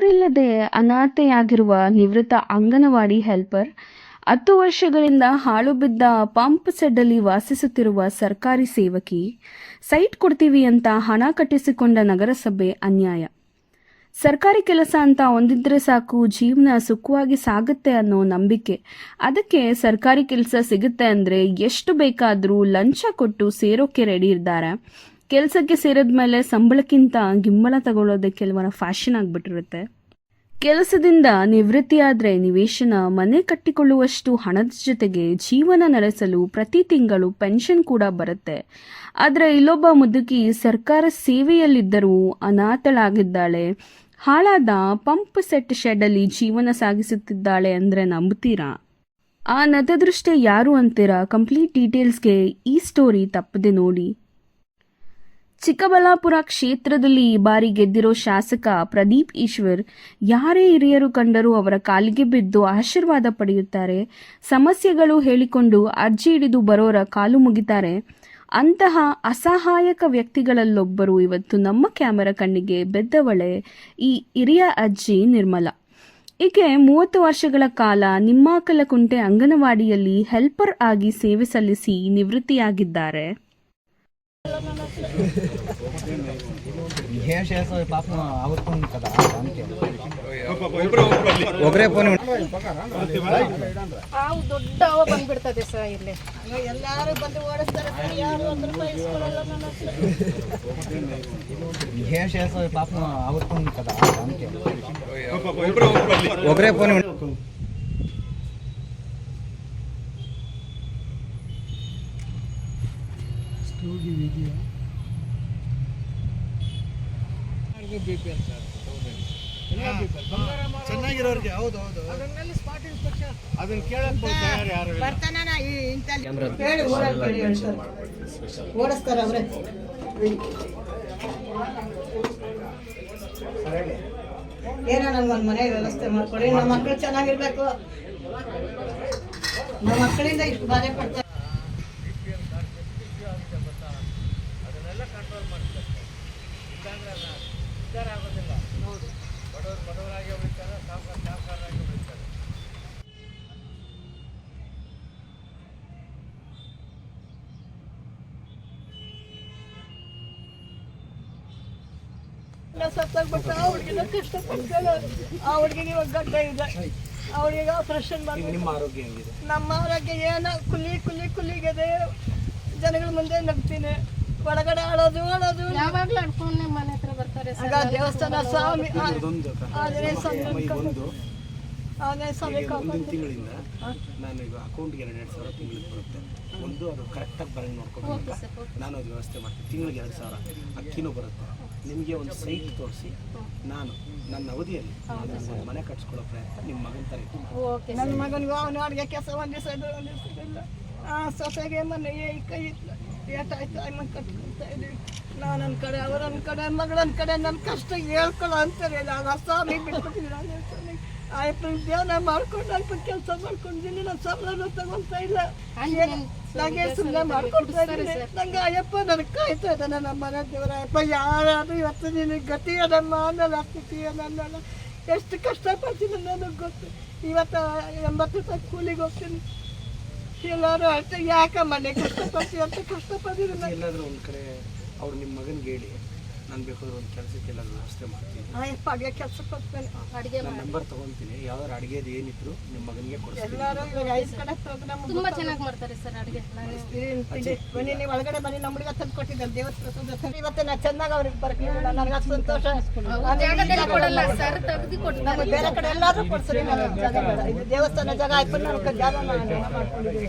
ಊರಿಲ್ಲದೆ ಅನಾಥೆಯಾಗಿರುವ ನಿವೃತ್ತ ಅಂಗನವಾಡಿ ಹೆಲ್ಪರ್, ಹತ್ತು ವರ್ಷಗಳಿಂದ ಹಾಳು ಬಿದ್ದ ಪಂಪ್ ಸೆಡ್ಡಲ್ಲಿ ವಾಸಿಸುತ್ತಿರುವ ಸರ್ಕಾರಿ ಸೇವಕಿ, ಸೈಟ್ ಕೊಡ್ತೀವಿ ಅಂತ ಹಣ ಕಟ್ಟಿಸಿಕೊಂಡ ನಗರಸಭೆ ಅನ್ಯಾಯ. ಸರ್ಕಾರಿ ಕೆಲಸ ಅಂತ ಒಂದಿದ್ರೆ ಸಾಕು, ಜೀವನ ಸುಖವಾಗಿ ಸಾಗುತ್ತೆ ಅನ್ನೋ ನಂಬಿಕೆ. ಅದಕ್ಕೆ ಸರ್ಕಾರಿ ಕೆಲಸ ಸಿಗುತ್ತೆ ಅಂದ್ರೆ ಎಷ್ಟು ಬೇಕಾದರೂ ಲಂಚ ಕೊಟ್ಟು ಸೇರೋಕೆ ರೆಡಿ ಇದ್ದಾರೆ ಕೆಲಸಕ್ಕೆ ಸೇರಿದ ಮೇಲೆ ಸಂಬಳಕ್ಕಿಂತ ಗಿಂಬಳ ತಗೊಳ್ಳೋದೇ ಕೆಲವರ ಫ್ಯಾಷನ್ ಆಗಿಬಿಟ್ಟಿರುತ್ತೆ. ಕೆಲಸದಿಂದ ನಿವೃತ್ತಿಯಾದರೆ ನಿವೇಶನ ಮನೆ ಕಟ್ಟಿಕೊಳ್ಳುವಷ್ಟು ಹಣದ ಜೊತೆಗೆ ಜೀವನ ನಡೆಸಲು ಪ್ರತಿ ತಿಂಗಳು ಪೆನ್ಷನ್ ಕೂಡ ಬರುತ್ತೆ. ಆದರೆ ಇಲ್ಲೊಬ್ಬ ಮುದುಕಿ ಸರ್ಕಾರ ಸೇವೆಯಲ್ಲಿದ್ದರೂ ಅನಾಥಳಾಗಿದ್ದಾಳೆ. ಹಾಳಾದ ಪಂಪ್ ಸೆಟ್ ಶೆಡ್ಡಲ್ಲಿ ಜೀವನ ಸಾಗಿಸುತ್ತಿದ್ದಾಳೆ ಅಂದರೆ ನಂಬುತ್ತೀರಾ? ಆ ನತದೃಷ್ಟೆ ಯಾರು ಅಂತೀರಾ? ಕಂಪ್ಲೀಟ್ ಡೀಟೇಲ್ಸ್ಗೆ ಈ ಸ್ಟೋರಿ ತಪ್ಪದೆ ನೋಡಿ. ಚಿಕ್ಕಬಳ್ಳಾಪುರ ಕ್ಷೇತ್ರದಲ್ಲಿ ಈ ಬಾರಿ ಗೆದ್ದಿರೋ ಶಾಸಕ ಪ್ರದೀಪ್ ಈಶ್ವರ್, ಯಾರೇ ಹಿರಿಯರು ಕಂಡರೂ ಅವರ ಕಾಲಿಗೆ ಬಿದ್ದು ಆಶೀರ್ವಾದ ಪಡೆಯುತ್ತಾರೆ. ಸಮಸ್ಯೆಗಳು ಹೇಳಿಕೊಂಡು ಅರ್ಜಿ ಹಿಡಿದು ಬರೋರ ಕಾಲು ಮುಗಿತಾರೆ. ಅಂತಹ ಅಸಹಾಯಕ ವ್ಯಕ್ತಿಗಳಲ್ಲೊಬ್ಬರು ಇವತ್ತು ನಮ್ಮ ಕ್ಯಾಮೆರಾ ಕಣ್ಣಿಗೆ ಬೆದ್ದವಳೆ ಈ ಹಿರಿಯ ಅಜ್ಜಿ ನಿರ್ಮಲಾ. ಈಕೆ ಮೂವತ್ತು ವರ್ಷಗಳ ಕಾಲ ನಿಮ್ಮಾಕಲಕುಂಟೆ ಅಂಗನವಾಡಿಯಲ್ಲಿ ಹೆಲ್ಪರ್ ಆಗಿ ಸೇವೆ ಸಲ್ಲಿಸಿ ನಿವೃತ್ತಿಯಾಗಿದ್ದಾರೆ. ಒಬ್ಬರೇ ಫೋನ್ ಹಾವು ದೊಡ್ಡ ಹಾವು ಬಂದ್ಬಿಡ್ತದೆ ಸರ್ ಇಲ್ಲಿ. ಎಲ್ಲಾರು ಬಂದು ಓಡಿಸ್ತಾರೆ ಯಾರು ಒಂದ್ ರೂಪಾಯಿ ಒಬ್ಬರೇ ಫೋನ್ ಯೋಗಿ ವಿಧಿಯ ಬಿ ಪಿ ಎಲ್ ಸರ್ ಚೆನ್ನಾಗಿರೋರಿಗೆ ಹೌದು ಹೌದು ಅದನ್ನೆಲ್ಲ ಸ್ಪಾಟ್ ಇನ್ಸ್ಪೆಕ್ಷನ್ ಅದನ್ನ ಕೇಳೋಕೆ ಬರ್ತಾರೆ ಯಾರು ಬರ್ತಾನ ಈ ಇಂತ ಹೇಳಿ ಊರಲ್ಲಿ ಹೇಳಿ ಹೇಳ್ತಾರೆ. ಓಡಿಸ್ತಾರೆ ಅವರೇ. ಏನೋ ನಮ್ಗೊಂದು ಮನೆ ವ್ಯವಸ್ಥೆ ಮಾಡ್ಕೊಡಿ. ನಮ್ಮ ಮಕ್ಕಳು ಚೆನ್ನಾಗಿರ್ಬೇಕು. ನಮ್ಮ ಮಕ್ಕಳಿಂದ ಇಷ್ಟು ಬಾಧೆ ಪಡ್ತಾರೆ. ಸತ್ತಾಗ್ಬಿಟ್ಟು ಆ ಹುಡುಗಿನ ಕಷ್ಟ ಆ ಹುಡುಗಿಗೆ ಇವಾಗ ಗಡ್ಡ ಇದೆ ಹುಡುಗಿಗೆ ಆಪರೇಷನ್ ಮಾಡಿ ನಿಮ್ಮ ಆರೋಗ್ಯ ನಮ್ಮ ಆರೋಗ್ಯ ಏನೋ ಕುಲಿ ಕುಲಿ ಕುಲಿಗದೆ ಜನಗಳ ಮುಂದೆ ನಗ್ತೀನಿ ಒಳಗಡೆ ಆಡೋದು ಆಡೋದು ಯಾವಾಗ್ಲೂ ಅಡ್ಕೊಂಡು ಮನೆ ಹತ್ರ ಬರ್ತಾರೆ ದೇವಸ್ಥಾನ ಸ್ವಾಮಿ ತಿಂಗಳಿಂದ ನಾನು ಅಕೌಂಟ್ಗೆ ಎರಡು ಸಾವಿರ ಬರುತ್ತೆ ಒಂದು ಅದು ಕರೆಕ್ಟಾಗಿ ಬರಂಗ್ ನೋಡ್ಕೊಂಡು ನಾನು ಅದು ವ್ಯವಸ್ಥೆ ಮಾಡ್ತೀನಿ ತಿಂಗಳಿಗೆ ಎರಡು ಸಾವಿರ ಅಕ್ಕಿನೂ ಬರುತ್ತೆ. ನಿಮಗೆ ಒಂದು ಸೈಟ್ ತೋರಿಸಿ. ನಾನು ನನ್ನ ಅವಧಿಯಲ್ಲಿ ನಾನು ಒಂದು ಮನೆ ಕಟ್ಸ್ಕೊಳ್ಳೋ ಪ್ರಯತ್ನ ನಿಮ್ಮ ಮಗನ ತರ ಇತ್ತು ಓಕೆ ನನ್ನ ಮಗನಿಗೆ ಅವನು ಅಡುಗೆ ಕೆಲಸ ಒಂದು ದಿವಸ ಇದು ಒಂದು ದಿವಸ ಇಲ್ಲ ಆ ಸೊಸೆಗೆ ಮೊನ್ನೆ ಏಯ್ ಕೈ ಇತ್ತು. ಏಟಾಯ್ತು ಅಮ್ಮ ಕಟ್ಕೊಳ್ತಾ ಇದೀವಿ ನಾನು ನನ್ನ ಕಡೆ ಅವ್ರ ನನ್ನ ಕಡೆ ಮಗಳನ್ನ ಕಡೆ ನನ್ನ ಕಷ್ಟ ಹೇಳ್ಕೊಳ್ಳೋ ಅಂತಾರೆ ನಾನು ಸ್ವಾಮಿ ಬಿಟ್ಬಿಟ್ಟಿದ್ದೀನಿ ಸ್ವಾಮಿ ಆಯ್ತು ಧ್ಯಾನ ಮಾಡ್ಕೊಂಡು ಅಲ್ಪ ಕೆಲಸ ಮಾಡ್ಕೊಂಡಿದ್ದೀನಿ ನಾನು ಸಂಬಳನೂ ತಗೊಳ್ತಾ ಇಲ್ಲ ನನಗೆ ಸುಮ್ಮನೆ ಮಾಡ್ಕೊಡ್ತಾ ಇದ್ದೀನಿ ನಂಗೆ ಅಯ್ಯಪ್ಪ ನನಗೆ ಕಾಯ್ತಾ ಇದ್ದಾನೆ ನಮ್ಮ ಮನೆ ದೇವರ ಅಯ್ಯಪ್ಪ ಯಾರಾದ್ರೂ ಇವತ್ತು ನಿನಗೆ ಗತಿ ಅದಮ್ಮ ಆಮೇಲೆ ಸ್ಥಿತಿ ಅನ್ನಲ್ಲ ಎಷ್ಟು ಕಷ್ಟಪಡ್ತೀನಿ ನನಗೆ ಗೊತ್ತು. ಇವತ್ತು ಎಂಬತ್ತು ರೂಪಾಯಿ ಕೂಲಿಗೆ ಹೋಗ್ತೀನಿ. ಎಲ್ಲರೂ ಅಷ್ಟೇ ಯಾಕೆ ಮನೆ ಕಷ್ಟಪಡ್ತೀವಿ ಅಂತ ಕಷ್ಟಪಟ್ಟಿದ್ದೀನಿ ಎಲ್ಲಾದರೂ ಒಂದು ಕಡೆ ಅವ್ರು ನಿಮ್ಮ ಮಗನಿಗೆ ಹೇಳಿ. ನಾನು ಬೇಕಾದ್ರೆ ಒಂದು ಕೆಲಸಕ್ಕೆ ಎಲ್ಲಾದ್ರೂ ವ್ಯವಸ್ಥೆ ಮಾಡ್ತೀನಿ. ಅಯ್ಯಪ್ಪ ಅಡುಗೆ ಕೆಲಸ ಕೊಡ್ತೇನೆ ಅಡಿಗೆ ನಾನು ನಂಬರ್ ತೊಗೊತೀನಿ. ಯಾವ್ದಾರು ಅಡುಗೆದು ಏನಿದ್ರು ನಿಮ್ಮ ಮಗನಿಗೆ ಕೊಡ್ತೀನಿ ಎಲ್ಲರೂ ಇವಾಗ ಐದು ಕಡೆ ಪ್ರೋಗ್ರಾಮ್ ತುಂಬಾ ಚೆನ್ನಾಗಿ ಮಾಡ್ತಾರೆ ಸರ್ ಅಡಿಗೆ. ನಾನು ಬನ್ನಿ ನೀವು ಒಳಗಡೆ ಬನ್ನಿ. ನಮ್ಮ ಹುಡುಗ ತಂದು ಕೊಟ್ಟಿದ್ದಾರೆ. ದೇವಸ್ಥಾನ ಇವತ್ತು ನಾ ಚೆನ್ನಾಗಿ ಅವ್ರಿಗೆ ಬರ್ಕಿಲ್ಲ ನನಗೆ ಸಂತೋಷ. ಜಾಗದಲ್ಲಿ ಕೊಡಲ್ಲ ಸರ್ ತೆಗ್ದು ಕೊಡ್ತಾರೆ ನಮಗೆ ಬೇರೆ ಕಡೆ ಎಲ್ಲಾದ್ರೂ ಕೊಡ್ಸ್ರಿ. ನಾನು ಇದು ದೇವಸ್ಥಾನ ಜಾಗ ಅಯ್ಯಪ್ಪನ ನಾನು ಜಾಗ ನಾನು ಮಾಡ್ಕೊಂಡಿದ್ದೀನಿ.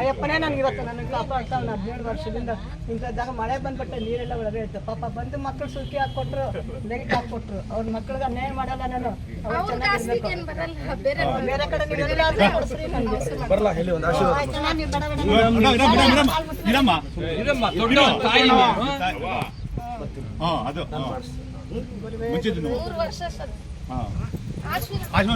ಅಯ್ಯಪ್ಪನೇ ನನಗೆ ಇವತ್ತು ನನಗೆ ಪಾಪ ನಾನು ಹದಿನೇಳು ವರ್ಷದಿಂದ ಇಂಥ ಜಾಗ ಮಳೆ ಬಂದ್ಬಿಟ್ಟೆ ನೀರೆಲ್ಲ ಒಳಗೆ ಇತ್ತು ಪಾಪ ಬಂದು ಮಕ್ಕಳು ಸುಖಿ ಹಾಕೊಟ್ರು ಬೆಂಕಿ ಹಾಕೊಟ್ರು ಅವ್ರ ಮಕ್ಕಳಿಗೆ ಅನ್ಯಾಯ ಮಾಡಲ್ಲ ನಾನು. ಅವ್ರು ಚೆನ್ನಾಗಿರ್ಬೇಕು. ಬೇರೆ ಕಡೆ ನೀವು ಎಲ್ಲಾದ್ರೂ ಕೊಡ್ಸ್ರಿ ನನಗೆ ಬರಲ್ಲ ಹೇಳಿ ಒಂದು ಆಶೀರ್ವಾದ ಆಯ್ತು ನಾನು ನೀವು ಬೇಡ ಬೇಡ ಹಾ. ಅದು ಮುಂಚಿದ್ದು ಮೂರು ವರ್ಷ ಸರ್. ಹಾ. ಆಶೀರ್ವಾದ